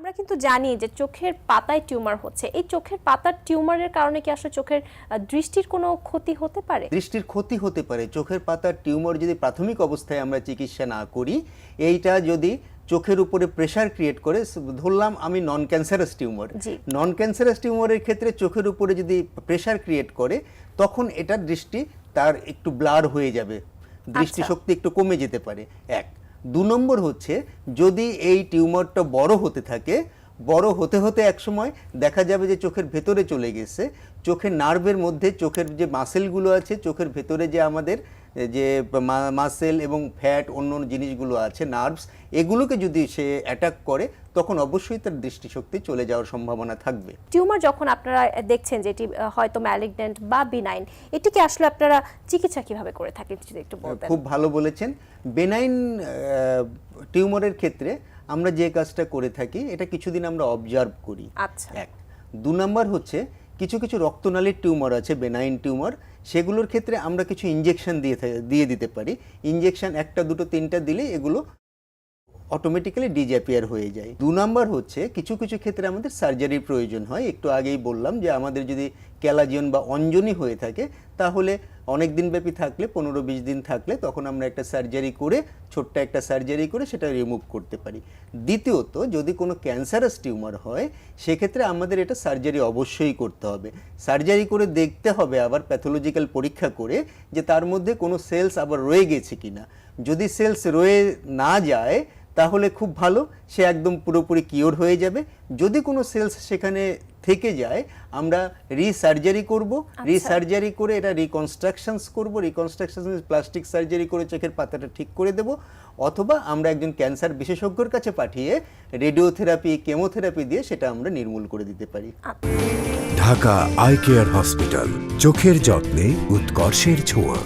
আমরা কিন্তু জানি যে চোখের পাতায় টিউমার হচ্ছে। এই চোখের পাতার টিউমারের কারণে কি আসলে চোখের দৃষ্টির কোনো ক্ষতি হতে পারে? দৃষ্টির ক্ষতি হতে পারে। চোখের পাতার টিউমার যদি প্রাথমিক অবস্থায় আমরা চিকিৎসা না করি এইটা যদি চোখের উপরে প্রেসার ক্রিয়েট করে ধরলাম আমি non cancerous tumour. Non cancerous টিউমারের ক্ষেত্রে চোখের উপরে যদি প্রেসার ক্রিয়েট করে তখন এটার দৃষ্টি তার একটু ব্লার হয়ে যাবে। দৃষ্টিশক্তি একটু কমে যেতে পারে। এক। দু নম্বর হচ্ছে যদি এই টিউমারটা বড় হতে থাকে, বড় হতে হতে একসময় দেখা যাবে যে চোখের ভেতরে চলে গেছে, চোখের নার্ভের মধ্যে চোখের যে মাসেলগুলো আছে, চোখের ভেতরে যে আমাদের যে মাসেল এবং ফ্যাট অন্য অন্য জিনিসগুলো আছে নার্ভস এগুলোকে যদি সে অ্যাটাক করে তখন অবশ্যই তার দৃষ্টিশক্তি চলে যাওয়ার সম্ভাবনা থাকবে। টিউমার যখন আপনারা দেখছেন যে এটি হয়তো ম্যালিগন্যান্ট বা বিনাইন এটিকে আসলে আপনারা চিকিৎসা কীভাবে করে থাকেন যদি একটু বলতেন? খুব ভালো বলেছেন। বেনাইন টিউমারের ক্ষেত্রে আমরা যে কাজটা করে থাকি এটা কিছুদিন আমরা অবজার্ভ করি। আচ্ছা। এক। দু নম্বর হচ্ছে কিছু কিছু রক্তনালীর টিউমার আছে বেনাইন টিউমার। সেগুলোর ক্ষেত্রে আমরা কিছু ইঞ্জেকশন দিয়ে দিয়ে দিতে পারি। ইঞ্জেকশন একটা, দুটো, তিনটা দিলে এগুলো অটোমেটিক্যালি ডিজ্যাপিয়ার হয়ে যায়। দু নম্বর হচ্ছে, কিছু কিছু ক্ষেত্রে আমাদের সার্জারির প্রয়োজন হয়। একটু আগেই বললাম যে আমাদের যদি ক্যালাজিয়ন বা অঞ্জনি হয়ে থাকে, তাহলে অনেক দিন ব্যাপী থাকলে, পনেরো বিশ দিন থাকলে তখন আমরা একটা সার্জারি করে, ছোট্ট একটা সার্জারি করে সেটা রিমুভ করতে পারি। দ্বিতীয়ত, যদি কোনো ক্যান্সারাস টিউমার হয়, সেক্ষেত্রে আমাদের এটা সার্জারি অবশ্যই করতে হবে। সার্জারি করে দেখতে হবে আবার প্যাথোলজিক্যাল পরীক্ষা করে যে তার মধ্যে কোনো সেলস আবার রয়ে গেছে কিনা। যদি সেলস রয়ে না যায়, তাহলে খুব ভালো, সে একদম পুরোপুরি কিওর হয়ে যাবে। যদি কোনো সেলস সেখানে থেকে যায় আমরা রিসার্জারি করব। রিসার্জারি করে এটা রিকনস্ট্রাকশনস করব। রিকনস্ট্রাকশন প্লাস্টিক সার্জারি করে চোখের পাতাটা ঠিক করে দেব। অথবা আমরা একজন ক্যান্সার বিশেষজ্ঞর কাছে পাঠিয়ে রেডিওথেরাপি কেমোথেরাপি দিয়ে সেটা আমরা নির্মূল করে দিতে পারি। ঢাকা আই কেয়ার হসপিটাল চোখের যত্নে উৎকর্ষের ছোঁয়া।